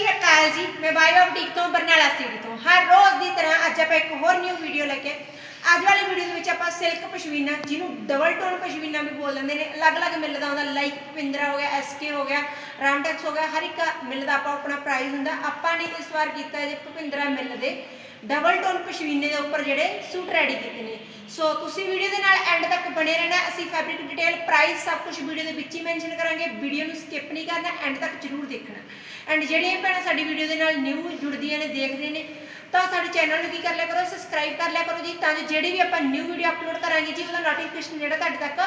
ਸ਼੍ਰੀ ਅਕਾਲ ਜੀ। ਮੈਂ ਬਾਈਵਾ ਬੁਟੀਕ ਤੋਂ ਬਰਨਾਲਾ ਸਿਟੀ ਤੋਂ। ਹਰ ਰੋਜ਼ ਦੀ ਤਰ੍ਹਾਂ ਅੱਜ ਆਪਾਂ ਇੱਕ ਹੋਰ ਨਿਊ ਵੀਡੀਓ ਲੈ ਕੇ ਅੱਜ ਵਾਲੀ ਵੀਡੀਓ ਦੇ ਵਿੱਚ ਆਪਾਂ ਸਿਲਕ ਪਸ਼ਮੀਨਾ, ਜਿਹਨੂੰ ਡਬਲ ਟੋਨ ਪਸ਼ਮੀਨਾ ਵੀ ਬੋਲ ਦਿੰਦੇ ਨੇ। ਅਲੱਗ-ਅਲੱਗ ਮਿਲਦਾ ਹੁੰਦਾ ਲਾਈਕ ਭੁਪਿੰਦਰਾ ਹੋ ਗਿਆ ਐਸਕੇ ਹੋ ਗਿਆ ਰਾਮਟੈਕਸ ਹੋ ਗਿਆ, ਹਰ ਇੱਕ ਮਿੱਲ ਦਾ ਆਪਾਂ ਆਪਣਾ ਪ੍ਰਾਈਸ ਹੁੰਦਾ। ਆਪਾਂ ਨੇ ਇਸ ਵਾਰ ਕੀਤਾ ਜੇ ਭੁਪਿੰਦਰਾ ਮਿੱਲ ਦੇ ਡਬਲ ਟੋਨ ਪਸ਼ਮੀਨੇ ਦੇ ਉੱਪਰ ਜਿਹੜੇ ਸੂਟ ਰੈਡੀ ਕੀਤੇ ਨੇ। ਸੋ ਤੁਸੀਂ ਵੀਡੀਓ ਦੇ ਨਾਲ ਐਂਡ ਤੱਕ ਬਣੇ ਰਹਿਣਾ। ਅਸੀਂ ਫੈਬਰਿਕ ਡਿਟੇਲ ਪ੍ਰਾਈਸ ਸਭ ਕੁਝ ਵੀਡੀਓ ਦੇ ਵਿੱਚ ਹੀ ਮੈਂਸ਼ਨ ਕਰਾਂਗੇ। ਵੀਡੀਓ ਨੂੰ ਸਕਿਪ ਨਹੀਂ ਕਰਨਾ ਐਂਡ ਤੱਕ ਜ਼ਰੂਰ ਦੇਖਣਾ। ਐਂਡ ਜਿਹੜੀਆਂ ਭੈਣਾਂ ਸਾਡੀ ਵੀਡੀਓ ਦੇ ਨਾਲ ਨਿਊ ਜੁੜਦੀਆਂ ਨੇ, ਦੇਖਦੇ ਨੇ ਤਾਂ ਸਾਡੇ ਚੈਨਲ ਨੂੰ ਕੀ ਕਰ ਲਿਆ ਕਰੋ ਸਬਸਕ੍ਰਾਈਬ ਕਰ ਲਿਆ ਕਰੋ ਜੀ, ਤਾਂ ਜੋ ਜਿਹੜੀ ਵੀ ਆਪਾਂ ਨਿਊ ਵੀਡੀਓ ਅਪਲੋਡ ਕਰਾਂਗੇ ਜੀ, ਉਹਦਾ ਨੋਟੀਫਿਕੇਸ਼ਨ ਜਿਹੜਾ ਤੁਹਾਡੇ ਤੱਕ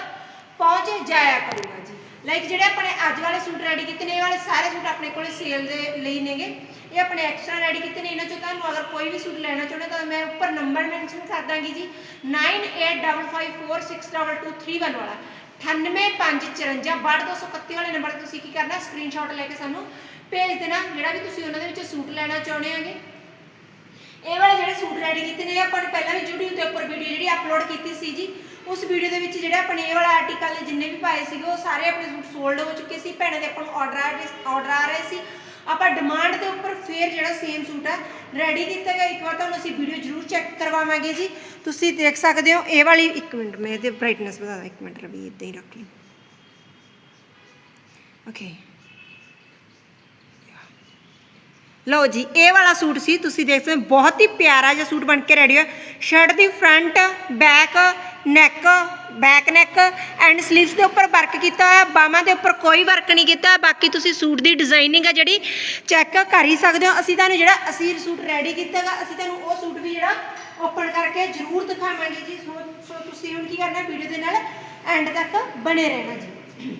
ਪਹੁੰਚ ਜਾਇਆ ਕਰੂਗਾ ਜੀ। ਲਾਈਕ ਜਿਹੜੇ ਆਪਣੇ ਅੱਜ ਵਾਲੇ ਸੂਟ ਰੈਡੀ ਕੀਤੇ ਨੇ, ਇਹ ਵਾਲੇ ਸਾਰੇ ਸੂਟ ਆਪਣੇ ਕੋਲੇ ਸੇਲ ਦੇ ਲਈ ਨੇਗੇ। ਇਹ ਆਪਣੇ ਐਕਸਟਰਾ ਰੈਡੀ ਕੀਤੇ ਨੇ, ਇਹਨਾਂ ਚੋਂ ਤੁਹਾਨੂੰ ਅਗਰ ਕੋਈ ਵੀ ਸੂਟ ਲੈਣਾ ਚਾਹੁੰਦੇ ਤਾਂ ਮੈਂ ਉੱਪਰ ਨੰਬਰ ਮੈਂਸ਼ਨ ਕਰ ਦਾਂਗੀ ਜੀ। 9855462231 ਵਾਲਾ। 9854562231 ਵਾਲੇ ਨੰਬਰ ਤੇ ਤੁਸੀਂ ਕੀ ਕਰਨਾ ਸਕਰੀਨਸ਼ਾਟ ਲੈ ਕੇ ਸਾਨੂੰ ਭੇਜ ਦੇਣਾ। ਜਿਹੜਾ ਵੀ ਤੁਸੀਂ ਉਹਨਾਂ ਦੇ ਵਿੱਚ ਸੂਟ ਲੈਣਾ ਚਾਹੁੰਦੇ ਆਗੇ ਇਹ ਵਾਲੇ ਜਿਹੜੇ ਸੂਟ ਰੈਡੀ ਕੀਤੇ ਨੇ, ਆਪਾਂ ਨੇ ਪਹਿਲਾਂ ਵੀ YouTube ਦੇ ਉੱਪਰ ਵੀਡੀਓ ਜਿਹੜੀ ਅਪਲੋਡ ਕੀਤੀ ਸੀ ਜੀ, ਉਸ ਵੀਡੀਓ ਦੇ ਵਿੱਚ ਜਿਹੜੇ ਆਪਣੇ ਇਹ ਵਾਲਾ ਆਰਟੀਕਲ ਜਿੰਨੇ ਵੀ ਪਾਏ ਸੀਗੇ, ਉਹ ਸਾਰੇ ਆਪਣੇ ਸੂਟ ਸੋਲਡ ਹੋ ਚੁੱਕੇ ਸੀ। ਭੈਣਾਂ ਦੇ ਆਪਾਂ ਨੂੰ ਆਰਡਰ ਆ ਰਹੇ ਆਰਡਰ ਆ ਰਹੇ ਸੀ। ਆਪਾਂ ਡਿਮਾਂਡ ਦੇ ਉੱਪਰ ਫੇਰ ਜਿਹੜਾ ਸੇਮ ਸੂਟ ਆ ਰੈਡੀ ਕੀਤਾ ਗਿਆ। ਇੱਕ ਵਾਰ ਤੁਹਾਨੂੰ ਅਸੀਂ ਵੀਡੀਓ ਜ਼ਰੂਰ ਚੈੱਕ ਕਰਵਾਵਾਂਗੇ ਜੀ। ਤੁਸੀਂ ਦੇਖ ਸਕਦੇ ਹੋ, ਇਹ ਵਾਲੀ 1 ਮਿੰਟ, ਮੈਂ ਇਹਦੇ ਬ੍ਰਾਈਟਨੈਸ ਵਧਾ ਦਾਂ 1 ਮਿੰਟ ਰਵੀ, ਇਦਾਂ ਹੀ ਰੱਖ ਲਈ। ਓਕੇ ਲਓ ਜੀ, ਇਹ ਵਾਲਾ ਸੂਟ ਸੀ, ਤੁਸੀਂ ਦੇਖ ਸਕਦੇ ਹੋ, ਬਹੁਤ ਹੀ ਪਿਆਰਾ ਜਿਹਾ ਸੂਟ ਬਣ ਕੇ ਰੈਡੀ ਹੋਇਆ। Shirt the front back neck back neck and sleeves ਦੇ ਉੱਪਰ ਵਰਕ ਕੀਤਾ ਹੋਇਆ ਬਾਹਾਂ ਦੇ ਉੱਪਰ ਕੋਈ ਵਰਕ ਨਹੀਂ ਕੀਤਾ ਬਾਕੀ ਤੁਸੀਂ ਸੂਟ ਦੀ ਡਿਜ਼ਾਈਨਿੰਗ ਆ ਜਿਹੜੀ ਚੈੱਕ ਕਰ ਹੀ ਸਕਦੇ ਹੋ। ਅਸੀਂ ਤੁਹਾਨੂੰ ਜਿਹੜਾ ਅਸੀਂ ਸੂਟ ਰੈਡੀ ਕੀਤਾਗਾ ਅਸੀਂ ਤੁਹਾਨੂੰ ਉਹ ਸੂਟ ਵੀ ਜਿਹੜਾ ਓਪਨ ਕਰਕੇ ਜ਼ਰੂਰ ਦਿਖਾਵਾਂਗੇ ਜੀ। ਸੋ ਸੋ ਤੁਸੀਂ ਹੁਣ ਕੀ ਕਰਨਾ ਵੀਡੀਓ ਦੇ ਨਾਲ ਐਂਡ ਤੱਕ ਬਣੇ ਰਹਿਣਾ ਜੀ।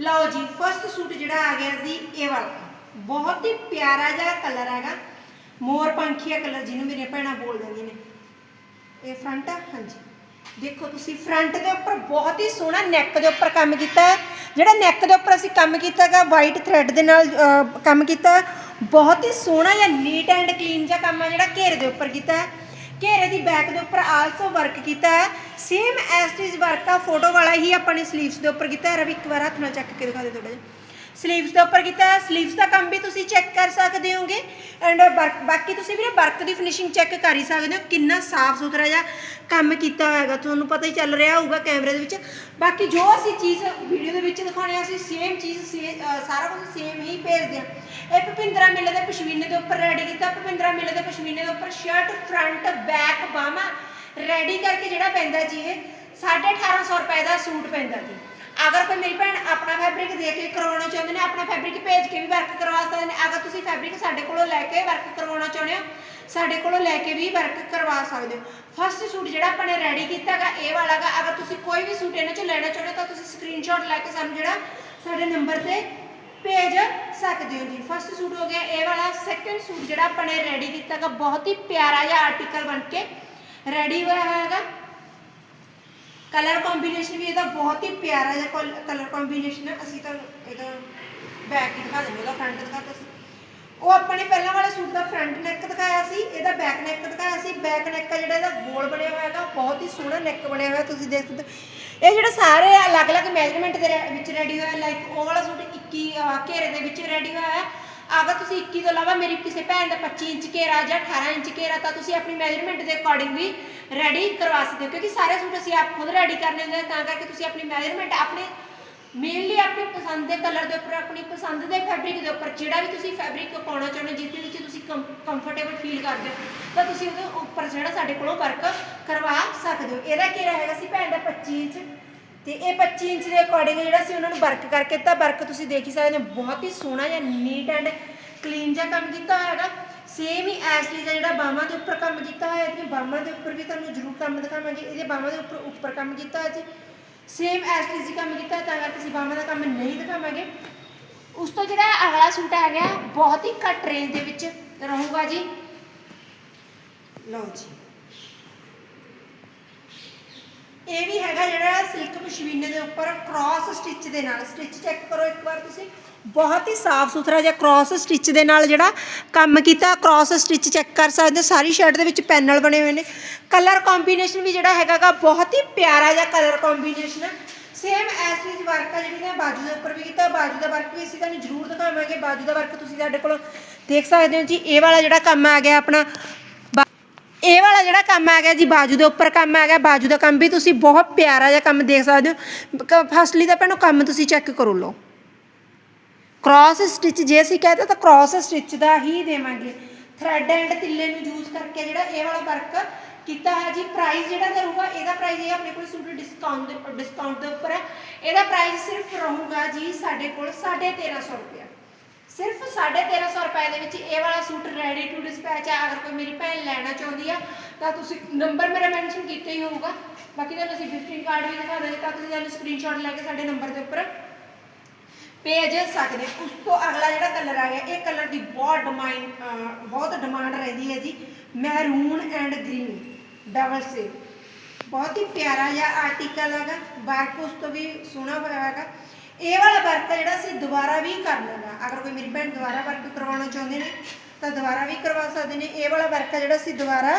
ਲਓ ਜੀ ਫਸਟ ਸੂਟ ਜਿਹੜਾ ਆ ਗਿਆ ਸੀ, ਇਹ ਵਾਲਾ। ਬਹੁਤ ਹੀ ਪਿਆਰਾ ਜਿਹਾ ਕਲਰ ਹੈਗਾ। ਮੋਰ ਪੰਖੀਆ ਕਲਰ ਜਿਹਨੂੰ ਮੇਰੀਆਂ ਭੈਣਾਂ ਬੋਲ ਦਿੰਦੀਆਂ ਨੇ। ਇਹ ਫਰੰਟ ਆ? ਹਾਂਜੀ। ਦੇਖੋ ਤੁਸੀਂ ਫਰੰਟ ਦੇ ਉੱਪਰ ਬਹੁਤ ਹੀ ਸੋਹਣਾ ਨੈਕ ਦੇ ਉੱਪਰ ਕੰਮ ਕੀਤਾ ਹੈ। ਜਿਹੜਾ ਨੈਕ ਦੇ ਉੱਪਰ ਅਸੀਂ ਕੰਮ ਕੀਤਾ ਹੈਗਾ ਵਾਈਟ ਥ੍ਰੈਡ ਦੇ ਨਾਲ ਕੰਮ ਕੀਤਾ ਬਹੁਤ ਹੀ ਸੋਹਣਾ ਜਿਹਾ ਨੀਟ ਐਂਡ ਕਲੀਨ ਜਿਹਾ ਕੰਮ ਆ ਜਿਹੜਾ ਘੇਰੇ ਦੇ ਉੱਪਰ ਕੀਤਾ ਹੈ। ਘੇਰੇ ਦੀ ਬੈਕ ਦੇ ਉੱਪਰ ਆਲਸੋ ਵਰਕ ਕੀਤਾ ਹੈ। ਸੇਮ ਐਸ ਐਸਟਿਜ ਵਰਕ ਆ ਫੋਟੋ ਵਾਲਾ ਹੀ ਆਪਾਂ ਨੇ ਸਲੀਵਸ ਦੇ ਉੱਪਰ ਕੀਤਾ ਹੈ। ਰਵੀ ਇੱਕ ਵਾਰ ਹੱਥ ਨਾਲ ਚੱਕ ਕੇ ਦਿਖਾ ਦੇ ਥੋੜਾ ਜਿਹਾ। ਸਲੀਵਸ ਦੇ ਉੱਪਰ ਕੀਤਾ ਹੈ ਸਲੀਵਸ ਦਾ ਕੰਮ ਵੀ ਤੁਸੀਂ ਚੈੱਕ ਕਰ ਸਕਦੇ ਹੋਗੇ। ਐਂਡ ਬਾਕੀ ਤੁਸੀਂ ਵੀਰੇ ਵਰਕ ਦੀ ਫਿਨਿਸ਼ਿੰਗ ਚੈੱਕ ਕਰ ਹੀ ਸਕਦੇ ਹੋ। ਕਿੰਨਾ ਸਾਫ਼ ਸੁਥਰਾ ਜਿਹਾ ਕੰਮ ਕੀਤਾ ਹੋਇਆਗਾ ਤੁਹਾਨੂੰ ਪਤਾ ਹੀ ਚੱਲ ਰਿਹਾ ਹੋਊਗਾ ਕੈਮਰੇ ਦੇ ਵਿੱਚ। ਬਾਕੀ ਜੋ ਅਸੀਂ ਚੀਜ਼ ਵੀਡੀਓ ਦੇ ਵਿੱਚ ਦਿਖਾਉਣੇ ਆ, ਅਸੀਂ ਸੇਮ ਚੀਜ਼ ਸੇ- ਸਾਰਾ ਕੁਝ ਸੇਮ ਹੀ ਭੇਜਦੇ ਆ। ਇਹ ਭਪਿੰਦਰਾ ਮੇਲੇ ਦੇ ਪਸ਼ਮੀਨੇ ਦੇ ਉੱਪਰ ਰੈਡੀ ਕੀਤਾ। ਭਪਿੰਦਰਾ ਮੇਲੇ ਦੇ ਪਸ਼ਮੀਨੇ ਦੇ ਉੱਪਰ ਸ਼ਰਟ ਫਰੰਟ ਬੈਕ ਬਾਹਾਂ ਰੈਡੀ ਕਰਕੇ ਜਿਹੜਾ ਪੈਂਦਾ ਜੀ ਇਹ 1850 ਰੁਪਏ ਦਾ ਸੂਟ ਪੈਂਦਾ ਜੀ। ਅਗਰ ਕੋਈ ਮੇਰੀ ਭੈਣ ਆਪਣਾ ਫੈਬਰਿਕ ਦੇ ਕੇ ਕਰਵਾਉਣਾ ਚਾਹੁੰਦੇ ਨੇ, ਆਪਣਾ ਫੈਬਰਿਕ ਭੇਜ ਕੇ ਵੀ ਵਰਕ ਕਰਵਾ ਸਕਦੇ ਨੇ, ਅਗਰ ਤੁਸੀਂ ਫੈਬਰਿਕ ਸਾਡੇ ਕੋਲੋਂ ਲੈ ਕੇ ਵਰਕ ਕਰਵਾਉਣਾ ਚਾਹੁੰਦੇ ਹੋ, ਸਾਡੇ ਕੋਲੋਂ ਲੈ ਕੇ ਵੀ ਵਰਕ ਕਰਵਾ ਸਕਦੇ ਹੋ। ਫਸਟ ਸੂਟ ਜਿਹੜਾ ਆਪਾਂ ਨੇ ਰੈਡੀ ਕੀਤਾਗਾ ਇਹ ਵਾਲਾਗਾ ਅਗਰ ਤੁਸੀਂ ਕੋਈ ਵੀ ਸੂਟ ਇਹਨਾਂ ਚੋਂ ਲੈਣਾ ਚਾਹੁੰਦੇ ਹੋ, ਤਾਂ ਤੁਸੀਂ ਸਕਰੀਨਸ਼ਾਟ ਲੈ ਕੇ ਸਾਨੂੰ ਜਿਹੜਾ ਸਾਡੇ ਨੰਬਰ ਤੇ ਭੇਜ ਸਕਦੇ ਹੋ ਜੀ। ਫਸਟ ਸੂਟ ਹੋ ਗਿਆ, ਇਹ ਵਾਲਾ। ਸੈਕੰਡ ਸੂਟ ਜਿਹੜਾ ਆਪਾਂ ਨੇ ਰੈਡੀ ਕੀਤਾਗਾ ਬਹੁਤ ਹੀ ਪਿਆਰਾ ਜਿਹਾ ਆਰਟੀਕਲ ਬਣ ਕੇ ਰੈਡੀ ਹੋਇਆ ਹੈਗਾ। ਕਲਰ ਕੰਬੀਨੇਸ਼ਨ ਵੀ ਇਹਦਾ ਬਹੁਤ ਹੀ ਪਿਆਰਾ ਜਿਹਾ ਕਲਰ ਕੰਬੀਨੇਸ਼ਨ ਹੈ ਅਸੀਂ ਤਾਂ ਇਹਦਾ ਬੈਕ ਹੀ ਦਿਖਾ ਦਿੰਦੇ ਉਹਦਾ ਫਰੰਟ ਦਿਖਾਤਾ ਸੀ ਉਹ ਆਪਣੇ ਪਹਿਲਾਂ ਵਾਲੇ ਸੂਟ ਦਾ ਫਰੰਟ ਨੈਕ ਦਿਖਾਇਆ ਸੀ, ਇਹਦਾ ਬੈਕ ਨੈਕ ਦਿਖਾਇਆ ਸੀ। ਬੈਕ ਨੈਕ ਆ ਜਿਹੜਾ ਇਹਦਾ ਗੋਲ ਬਣਿਆ ਹੋਇਆ ਹੈਗਾ, ਬਹੁਤ ਹੀ ਸੋਹਣਾ ਨੈਕ ਬਣਿਆ ਹੋਇਆ, ਤੁਸੀਂ ਦੇਖ ਸਕਦੇ ਹੋ। ਇਹ ਜਿਹੜੇ ਸਾਰੇ ਅਲੱਗ-ਅਲੱਗ ਮੈਜਰਮੈਂਟ ਦੇ ਰੈ- ਵਿੱਚ ਰੈਡੀ ਹੋਇਆ ਲਾਈਕ ਉਹ ਵਾਲਾ ਸੂਟ 21 ਘੇਰੇ ਦੇ ਵਿੱਚ ਰੈਡੀ ਹੋਇਆ ਹੈ। ਅਗਰ ਤੁਸੀਂ 21 ਤੋਂ ਇਲਾਵਾ ਮੇਰੀ ਕਿਸੇ ਭੈਣ ਦਾ 25 ਇੰਚ ਘੇਰਾ ਜਾਂ 18 ਇੰਚ ਘੇਰਾ ਤਾਂ ਤੁਸੀਂ ਆਪਣੀ ਮੈਜਰਮੈਂਟ ਦੇ ਅਕੋਰਡਿੰਗ ਵੀ ਰੈਡੀ ਕਰਵਾ ਸਕਦੇ ਹੋ, ਕਿਉਂਕਿ ਸਾਰੇ ਸੂਟ ਅਸੀਂ ਆਪ ਖੁਦ ਰੈਡੀ ਕਰਨੇ ਹੁੰਦੇ ਆ ਤਾਂ ਕਰਕੇ ਤੁਸੀਂ ਆਪਣੀ ਮੈਜਰਮੈਂਟ ਆਪਣੇ ਮੇਨਲੀ ਆਪਣੀ ਪਸੰਦ ਦੇ ਕਲਰ ਦੇ ਉੱਪਰ, ਆਪਣੀ ਪਸੰਦ ਦੇ ਫੈਬਰਿਕ ਦੇ ਉੱਪਰ, ਜਿਹੜਾ ਵੀ ਤੁਸੀਂ ਫੈਬਰਿਕ ਪਾਉਣਾ ਚਾਹੁੰਦੇ ਹੋ, ਜਿਸ ਦੇ ਵਿੱਚ ਤੁਸੀਂ ਕੰਫਰਟੇਬਲ ਫੀਲ ਕਰਦੇ ਹੋ, ਤਾਂ ਤੁਸੀਂ ਉਹਦੇ ਉੱਪਰ ਜਿਹੜਾ ਸਾਡੇ ਕੋਲੋਂ ਵਰਕ ਕਰਵਾ ਸਕਦੇ ਹੋ। ਇਹਦਾ ਘੇਰਾ ਹੈਗਾ ਸੀ ਭੈਣ ਦਾ 25 ਇੰਚ? ਤੇ ਇਹ 25 ਇੰਚ ਦੇ ਅਕੋਰਡਿੰਗ ਜਿਹੜਾ ਸੀ ਉਹਨਾਂ ਨੂੰ ਵਰਕ ਕਰਕੇ, ਤਾਂ ਵਰਕ ਤੁਸੀਂ ਦੇਖ ਹੀ ਸਕਦੇ ਹੋ, ਬਹੁਤ ਹੀ ਸੋਹਣਾ ਜਿਹਾ ਨੀਟ ਐਂਡ ਕਲੀਨ ਜਿਹਾ ਕੰਮ ਕੀਤਾ ਹੋਇਆ ਹੈਗਾ। ਸੇਮ ਹੀ ਐਸ ਟੀ ਦਾ ਜਿਹੜਾ ਬਾਹਾਂ ਦੇ ਉੱਪਰ ਕੰਮ ਕੀਤਾ ਹੋਇਆ ਇਹਦੀਆਂ ਬਾਹਾਂ ਦੇ ਉੱਪਰ ਵੀ ਤੁਹਾਨੂੰ ਜ਼ਰੂਰ ਕੰਮ ਦਿਖਾਵਾਂਗੇ, ਇਹਦੇ ਬਾਹਾਂ ਦੇ ਉੱਪਰ ਉੱਪਰ ਕੰਮ ਕੀਤਾ ਹੋਇਆ ਜੀ ਸੇਮ ਐਸ ਟੀ ਜੀ ਕੰਮ ਕੀਤਾ ਤਾਂ ਕਰਕੇ ਅਸੀਂ ਬਾਹਾਂ ਦਾ ਕੰਮ ਨਹੀਂ ਦਿਖਾਵਾਂਗੇ। ਉਸ ਤੋਂ ਜਿਹੜਾ ਅਗਲਾ ਸੂਟ ਆ ਗਿਆ, ਬਹੁਤ ਹੀ ਘੱਟ ਰੇਂਜ ਦੇ ਵਿੱਚ ਰਹੂਗਾ ਜੀ। ਲਓ ਜੀ। ਇਹ ਵੀ ਹੈਗਾ ਜਿਹੜਾ ਸਿਲਕ ਪਸ਼ਮੀਨੇ ਦੇ ਉੱਪਰ ਕ੍ਰਾਸ ਸਟਿਚ ਦੇ ਨਾਲ ਸਟਿਚ ਚੈੱਕ ਕਰੋ ਇੱਕ ਵਾਰ ਤੁਸੀਂ। ਬਹੁਤ ਹੀ ਸਾਫ਼ ਸੁਥਰਾ ਜਿਹਾ ਕ੍ਰਾਸ ਸਟਿਚ ਦੇ ਨਾਲ ਜਿਹੜਾ ਕੰਮ ਕੀਤਾ ਕ੍ਰਾਸ ਸਟਿਚ ਚੈੱਕ ਕਰ ਸਕਦੇ ਹੋ। ਸਾਰੀ ਸ਼ਰਟ ਦੇ ਵਿੱਚ ਪੈਨਲ ਬਣੇ ਹੋਏ ਨੇ। ਕਲਰ ਕੰਬੀਨੇਸ਼ਨ ਵੀ ਜਿਹੜਾ ਹੈਗਾਗਾ, ਬਹੁਤ ਹੀ ਪਿਆਰਾ ਜਿਹਾ ਕਲਰ ਕੰਬੀਨੇਸ਼ਨ ਹੈ ਸੇਮ ਐਸ ਇਸ ਵਰਕ ਆ ਜਿਹੜੀ ਮੈਂ ਬਾਜੂ ਦੇ ਉੱਪਰ ਵੀ ਕੀਤਾ। ਬਾਜੂ ਦਾ ਵਰਕ ਵੀ ਅਸੀਂ ਤੁਹਾਨੂੰ ਜ਼ਰੂਰ ਦਿਖਾਵਾਂਗੇ। ਬਾਜੂ ਦਾ ਵਰਕ ਤੁਸੀਂ ਸਾਡੇ ਕੋਲ ਦੇਖ ਸਕਦੇ ਹੋ ਜੀ। ਇਹ ਵਾਲਾ ਜਿਹੜਾ ਕੰਮ ਆ ਗਿਆ ਆਪਣਾ। ਇਹ ਵਾਲਾ ਜਿਹੜਾ ਕੰਮ ਆ ਗਿਆ ਜੀ, ਬਾਜੂ ਦੇ ਉੱਪਰ ਕੰਮ ਆ ਗਿਆ, ਬਾਜੂ ਦਾ ਕੰਮ ਵੀ ਤੁਸੀਂ ਬਹੁਤ ਪਿਆਰਾ ਜਿਹਾ ਕੰਮ ਦੇਖ ਸਕਦੇ ਹੋ। ਫਸਟਲੀ ਤਾਂ ਭੈਣੋ ਕੰਮ ਤੁਸੀਂ ਚੈੱਕ ਕਰੋ ਲਓ। ਕ੍ਰਾਸ ਸਟਿਚ ਜੇ ਅਸੀਂ ਕਹਦੇ ਤਾਂ ਕ੍ਰਾਸ ਸਟਿਚ ਦਾ ਹੀ ਦੇਵਾਂਗੇ। ਥਰੈਡ ਐਂਡ ਤਿੱਲੇ ਨੂੰ ਯੂਜ਼ ਕਰਕੇ ਜਿਹੜਾ ਇਹ ਵਾਲਾ ਵਰਕ ਕੀਤਾ ਹੈ ਜੀ ਪ੍ਰਾਈਸ ਜਿਹੜਾ ਰਹੂਗਾ ਇਹਦਾ ਪ੍ਰਾਈਸ ਇਹ ਆਪਣੇ ਕੋਲ ਸੂਟ ਡਿਸਕਾਊਂਟ ਦੇ ਡਿਸਕਾਊਂਟ ਦੇ ਉੱਪਰ ਹੈ। ਇਹਦਾ ਪ੍ਰਾਈਸ ਸਿਰਫ ਰਹੂਗਾ ਜੀ ਸਾਡੇ ਕੋਲ 1350 ਰੁਪਏ ਸਿਰਫ 1350 ਰੁਪਏ ਦੇ ਵਿੱਚ ਇਹ ਵਾਲਾ ਸੂਟ ਰੈਡੀ ਟੂ ਡਿਸਪੈਚ ਹੈ ਅਗਰ ਕੋਈ ਮੇਰੀ ਭੈਣ ਲੈਣਾ ਚਾਹੁੰਦੀ ਆ, ਤਾਂ ਤੁਸੀਂ ਨੰਬਰ ਮੇਰਾ ਮੈਂਸ਼ਨ ਕੀਤਾ ਹੀ ਹੋਊਗਾ। ਬਾਕੀ ਤੁਹਾਨੂੰ ਅਸੀਂ ਗਿਫਟਿੰਗ ਕਾਰਡ ਵੀ ਦਿਖਾ ਦਾਂਗੇ ਤਾਂ ਤੁਸੀਂ ਸਾਨੂੰ ਸਕਰੀਨਸ਼ਾਟ ਲੈ ਕੇ ਸਾਡੇ ਨੰਬਰ ਦੇ ਉੱਪਰ ਭੇਜ ਸਕਦੇ ਉਸ ਤੋਂ ਅਗਲਾ ਜਿਹੜਾ ਕਲਰ ਆ ਗਿਆ ਇਹ ਕਲਰ ਦੀ ਬਹੁਤ ਡਿਮਾਂਡ ਬਹੁਤ ਡਿਮਾਂਡ ਰਹਿੰਦੀ ਹੈ ਜੀ। ਮੈਰੂਨ ਐਂਡ ਗ੍ਰੀਨ ਡਬਲ ਸੇ ਬਹੁਤ ਹੀ ਪਿਆਰਾ ਜਿਹਾ ਆਰਟੀਕਲ ਹੈਗਾ। ਵਰਕ ਉਸ ਤੋਂ ਵੀ ਸੋਹਣਾ ਹੋਇਆ ਹੈਗਾ। ਇਹ ਵਾਲਾ ਵਰਕ ਜਿਹੜਾ ਅਸੀਂ ਦੁਬਾਰਾ ਵੀ ਕਰ ਲੈਣਾ ਅਗਰ ਕੋਈ ਮੇਰੀ ਭੈਣ ਦੁਬਾਰਾ ਵਰਕ ਕਰਵਾਉਣਾ ਚਾਹੁੰਦੇ ਨੇ, ਤਾਂ ਦੁਬਾਰਾ ਵੀ ਕਰਵਾ ਸਕਦੇ ਨੇ। ਇਹ ਵਾਲਾ ਵਰਕ ਹੈ ਜਿਹੜਾ ਅਸੀਂ ਦੁਬਾਰਾ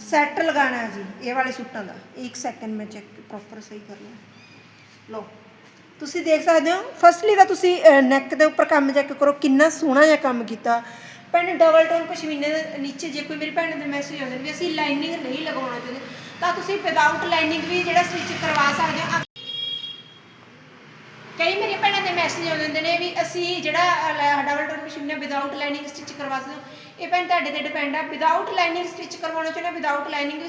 ਸੈੱਟ ਲਗਾਉਣਾ ਜੀ, ਇਹ ਵਾਲੇ ਸੂਟਾਂ ਦਾ। ਇੱਕ ਸੈਕਿੰਡ ਮੈਂ ਚੈੱਕ ਪ੍ਰੋਪਰ ਸਹੀ ਕਰ ਲਵਾਂ ਲਓ, ਤੁਸੀਂ ਦੇਖ ਸਕਦੇ ਹੋ ਫਸਟਲੀ ਤਾਂ ਤੁਸੀਂ ਨੈਕ ਦੇ ਉੱਪਰ ਕੰਮ ਚੈੱਕ ਕਰੋ, ਕਿੰਨਾ ਸੋਹਣਾ ਜਿਹਾ ਕੰਮ ਕੀਤਾ। ਭੈਣ ਡਬਲ ਟੋਨ ਪਸ਼ਮੀਨੇ ਦੇ ਨੀਚੇ, ਜੇ ਕੋਈ ਮੇਰੀ ਭੈਣ ਦੇ ਮੈਸੇਜ ਆਉਂਦੇ ਨੇ ਵੀ ਅਸੀਂ ਲਾਈਨਿੰਗ ਨਹੀਂ ਲਗਾਉਣਾ ਚਾਹੁੰਦੇ, ਤਾਂ ਤੁਸੀਂ ਵਿਦਆਊਟ ਲਾਈਨਿੰਗ ਵੀ ਜਿਹੜਾ ਸਟਿਚ ਕਰਵਾ ਸਕਦੇ ਹੋ ਕਈ ਮੇਰੀ ਭੈਣਾਂ ਦੇ ਮੈਸੇਜ ਆਉਂਦੇ ਹੁੰਦੇ ਨੇ ਵੀ ਅਸੀਂ ਜਿਹੜਾ double machine pashmina without lining stitch ਕਰਵਾ ਸਕਦੇ ਇਹ ਭੈਣ ਤੁਹਾਡੇ ਤੇ ਡਿਪੈਂਡ ਆ ਵਿਦਆਊਟ ਲਾਈਨਿੰਗ ਸਟਿਚ ਕਰਵਾਉਣਾ ਚਾਹੁੰਦੇ ਵਿਦਆਊਟ ਲਾਈਨਿੰਗ ਵੀ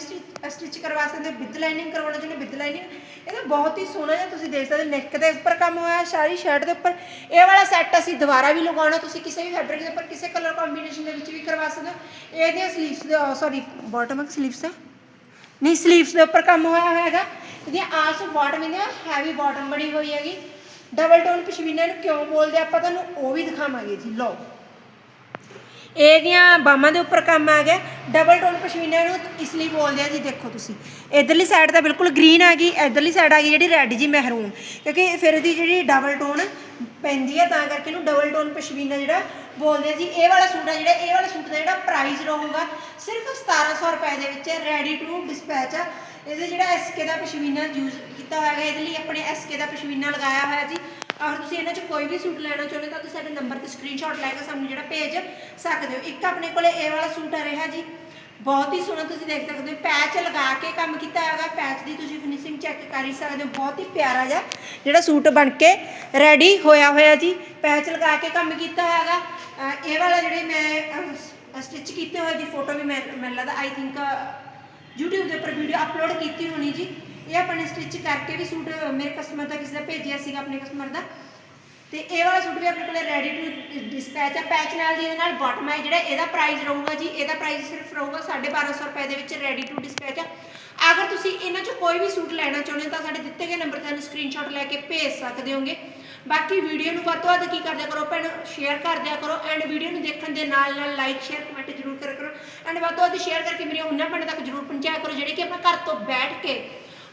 ਸਟਿਚ ਕਰਵਾ ਸਕਦੇ ਵਿਦ ਲਾਈਨਿੰਗ ਕਰਵਾਉਣਾ ਚਾਹੁੰਦੇ ਵਿਦ ਲਾਈਨਿੰਗ ਇਹਦਾ ਬਹੁਤ ਹੀ ਸੋਹਣਾ ਜਿਹਾ ਤੁਸੀਂ ਦੇਖ ਸਕਦੇ ਨੈਕ ਦੇ ਉੱਪਰ ਕੰਮ ਹੋਇਆ, ਸਾਰੀ ਸ਼ਰਟ ਦੇ ਉੱਪਰ। ਇਹ ਵਾਲਾ ਸੈੱਟ ਅਸੀਂ ਦੁਬਾਰਾ ਵੀ ਲਗਾਉਣਾ, ਤੁਸੀਂ ਕਿਸੇ ਵੀ ਫੈਬਰਿਕ ਦੇ ਉੱਪਰ ਕਿਸੇ ਕਲਰ ਕੰਬੀਨੇਸ਼ਨ ਦੇ ਵਿੱਚ ਵੀ ਕਰਵਾ ਸਕਦੇ ਹੋ। ਇਹਦੀਆਂ ਸਲੀਵਸ ਦੇ ਸੌਰੀ ਬਾਟਮ ਸਲੀਵਸ ਦਾ ਨਹੀਂ ਸਲੀਵਸ ਦੇ ਉੱਪਰ ਕੰਮ ਹੋਇਆ ਹੋਇਆ ਹੈਗਾ। ਇਹਦੀਆਂ ਆਸ ਬਾਟਮ ਇਹਦੀਆਂ ਹੈਵੀ ਬਾਟਮ ਬਣੀ ਹੋਈ ਹੈਗੀ। ਡਬਲ ਟੋਨ ਪਸ਼ਮੀਨਾ ਨੂੰ ਕਿਉਂ ਬੋਲਦੇ ਆਪਾਂ ਤੁਹਾਨੂੰ ਉਹ ਵੀ ਦਿਖਾਵਾਂਗੇ ਜੀ, ਲਓ। ਇਹਦੀਆਂ ਬਾਹਾਂ ਦੇ ਉੱਪਰ ਕੰਮ ਆ ਗਿਆ। ਡਬਲ ਟੋਨ ਪਸ਼ਮੀਨਾ ਨੂੰ ਇਸ ਲਈ ਬੋਲਦੇ ਆ ਜੀ, ਦੇਖੋ ਤੁਸੀਂ। ਇਧਰਲੀ ਸਾਈਡ ਤਾਂ ਬਿਲਕੁਲ ਗ੍ਰੀਨ ਆ ਗਈ, ਇਧਰਲੀ ਸਾਈਡ ਆ ਗਈ ਜਿਹੜੀ ਰੈੱਡ ਜੀ ਮਹਿਰੂਨ ਕਿਉਂਕਿ ਫਿਰ ਇਹਦੀ ਜਿਹੜੀ ਡਬਲ ਟੋਨ ਪੈਂਦੀ ਆ, ਤਾਂ ਕਰਕੇ ਇਹਨੂੰ ਡਬਲ ਟੋਨ ਪਸ਼ਮੀਨਾ ਜਿਹੜਾ ਬੋਲਦੇ ਆ ਜੀ। ਇਹ ਵਾਲਾ ਸੂਟ ਆ ਜਿਹੜਾ, ਇਹ ਵਾਲਾ ਸੂਟ ਦਾ ਜਿਹੜਾ ਪ੍ਰਾਈਸ ਰਹੂਗਾ, ਸਿਰਫ 1700 ਰੁਪਏ ਦੇ ਵਿੱਚ ਰੈਡੀ ਟੂ ਡਿਸਪੈਚ ਆ। ਇਹਦੇ ਜਿਹੜਾ ਐਸਕੇ ਦਾ ਪਸ਼ਮੀਨਾ ਯੂਜ਼ ਕੀਤਾ ਹੋਇਆ ਹੈ, ਇਹਦੇ ਲਈ ਆਪਣੇ ਐਸਕੇ ਦਾ ਪਸ਼ਮੀਨਾ ਲਗਾਇਆ ਹੋਇਆ ਜੀ। ਅਗਰ ਤੁਸੀਂ ਇਹਨਾਂ 'ਚ ਕੋਈ ਵੀ ਸੂਟ ਲੈਣਾ ਚਾਹੁੰਦੇ ਤਾਂ ਤੁਸੀਂ ਸਾਡੇ ਨੰਬਰ ਤੇ ਸਕਰੀਨਸ਼ਾਟ ਲੈ ਕੇ ਸਾਨੂੰ ਜਿਹੜਾ ਭੇਜ ਸਕਦੇ ਹੋ। ਇੱਕ ਆਪਣੇ ਕੋਲੇ ਇਹ ਵਾਲਾ ਸੂਟ ਆ ਰਿਹਾ ਜੀ। ਬਹੁਤ ਹੀ ਸੋਹਣਾ ਤੁਸੀਂ ਦੇਖ ਸਕਦੇ ਹੋ। ਪੈਚ ਲਗਾ ਕੇ ਕੰਮ ਕੀਤਾ ਹੈਗਾ। ਪੈਚ ਦੀ ਤੁਸੀਂ ਫਿਨਿਸ਼ਿੰਗ ਚੈੱਕ ਕਰ ਹੀ ਸਕਦੇ ਹੋ। ਬਹੁਤ ਹੀ ਪਿਆਰਾ ਜਿਹਾ ਜਿਹੜਾ ਸੂਟ ਬਣ ਕੇ ਰੈਡੀ ਹੋਇਆ ਹੋਇਆ ਜੀ। ਪੈਚ ਲਗਾ ਕੇ ਕੰਮ ਕੀਤਾ ਹੈਗਾ। ਇਹ ਵਾਲਾ ਜਿਹੜੇ ਮੈਂ ਸਟਿਚ ਕੀਤੇ ਹੋਏ ਦੀ ਫੋਟੋ ਵੀ ਮੈਂ, ਮੈਨੂੰ ਲੱਗਦਾ ਆਈ ਥਿੰਕ YouTube ਦੇ ਉੱਪਰ ਵੀਡੀਓ ਅਪਲੋਡ ਕੀਤੀ ਹੋਣੀ ਜੀ। ਇਹ ਆਪਾਂ ਨੇ ਸਟਿਚ ਕਰਕੇ ਵੀ ਸੂਟ ਮੇਰੇ ਕਸਟਮਰ ਦਾ ਕਿਸੇ ਦਾ ਭੇਜਿਆ ਸੀਗਾ ਆਪਣੇ ਕਸਟਮਰ ਦਾ। ਤੇ ਇਹ ਵਾਲਾ ਸੂਟ ਵੀ ਆਪਣੇ ਕੋਲੇ ਰੈਡੀ ਟੂ ਡਿਸਪੈਚ ਆ। ਪੈਚ ਨਾਲ ਜੀ ਇਹਦੇ ਨਾਲ ਬਾਟਮ ਹੈ ਜਿਹੜਾ, ਇਹਦਾ ਪ੍ਰਾਈਸ ਰਹੂਗਾ ਜੀ। ਇਹਦਾ ਪ੍ਰਾਈਸ ਸਿਰਫ ਰਹੂਗਾ 1250 ਰੁਪਏ ਦੇ ਵਿੱਚ ਰੈਡੀ ਟੂ ਡਿਸਪੈਚ ਆ। ਅਗਰ ਤੁਸੀਂ ਇਹਨਾਂ ਚੋਂ ਕੋਈ ਵੀ ਸੂਟ ਲੈਣਾ ਚਾਹੁੰਦੇ ਹੋ ਤਾਂ ਸਾਡੇ ਦਿੱਤੇ ਗਏ ਨੰਬਰ ਤੇ ਸਾਨੂੰ ਸਕਰੀਨਸ਼ਾਟ ਲੈ ਕੇ ਭੇਜ ਸਕਦੇ ਹੋਗੇ। ਬਾਕੀ ਵੀਡੀਓ ਨੂੰ ਵੱਧ ਤੋਂ ਵੱਧ ਕੀ ਕਰਦਿਆ ਕਰੋ ਭੈਣ ਸ਼ੇਅਰ ਕਰਦਿਆ ਕਰੋ। ਐਂਡ ਵੀਡੀਓ ਨੂੰ ਦੇਖਣ ਦੇ ਨਾਲ ਨਾਲ ਲਾਈਕ ਸ਼ੇਅਰ ਕਮੈਂਟ ਜ਼ਰੂਰ ਕਰਿਆ ਕਰੋ। ਐਂਡ ਵੱਧ ਤੋਂ ਵੱਧ ਸ਼ੇਅਰ ਕਰਕੇ ਮੇਰੇ ਉਹਨਾਂ ਭੈਣਾਂ ਤੱਕ ਜ਼ਰੂਰ ਪਹੁੰਚਾਇਆ ਕਰੋ, ਜਿਹੜੇ ਕਿ ਆਪਣੇ ਘਰ ਤੋਂ ਬੈਠ ਕੇ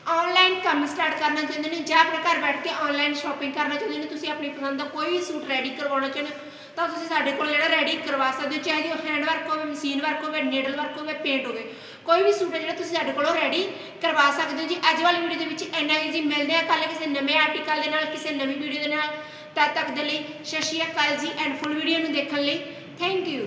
ਆਨਲਾਈਨ ਕੰਮ ਸਟਾਰਟ ਕਰਨਾ ਚਾਹੁੰਦੇ ਨੇ ਜਾਂ ਆਪਣੇ ਘਰ ਬੈਠ ਕੇ ਆਨਲਾਈਨ ਸ਼ਾਪਿੰਗ ਕਰਨਾ ਚਾਹੁੰਦੇ ਨੇ, ਤੁਸੀਂ ਆਪਣੀ ਪਸੰਦ ਦਾ ਕੋਈ ਵੀ ਸੂਟ ਰੈਡੀ ਕਰਵਾਉਣਾ ਚਾਹੁੰਦੇ ਹੋ, ਤਾਂ ਤੁਸੀਂ ਸਾਡੇ ਕੋਲ ਜਿਹੜਾ ਰੈਡੀ ਕਰਵਾ ਸਕਦੇ ਹੋ, ਚਾਹੇ ਉਹ ਹੈਂਡ ਵਰਕ ਹੋਵੇ ਮਸ਼ੀਨ ਵਰਕ ਹੋਵੇ ਨੀਡਲ ਵਰਕ ਹੋਵੇ ਪੇਂਟ ਹੋਵੇ, ਕੋਈ ਵੀ ਸੂਟ ਹੈ ਜਿਹੜਾ ਤੁਸੀਂ ਸਾਡੇ ਕੋਲੋਂ ਰੈਡੀ ਕਰਵਾ ਸਕਦੇ ਹੋ ਜੀ। ਅੱਜ ਵਾਲੀ ਵੀਡੀਓ ਦੇ ਵਿੱਚ ਇੰਨਾ ਹੀ ਜੀ, ਮਿਲਦੇ ਆ ਕੱਲ ਕਿਸੇ ਨਵੇਂ ਆਰਟੀਕਲ ਦੇ ਨਾਲ, ਕਿਸੇ ਨਵੀਂ ਵੀਡੀਓ ਦੇ ਨਾਲ, ਤਦ ਤੱਕ ਦੇ ਲਈ ਸਤਿ ਸ਼੍ਰੀ ਅਕਾਲ ਜੀ ਐਂਡ ਫੁੱਲ ਵੀਡੀਓ ਨੂੰ ਦੇਖਣ ਲਈ ਥੈਂਕ ਯੂ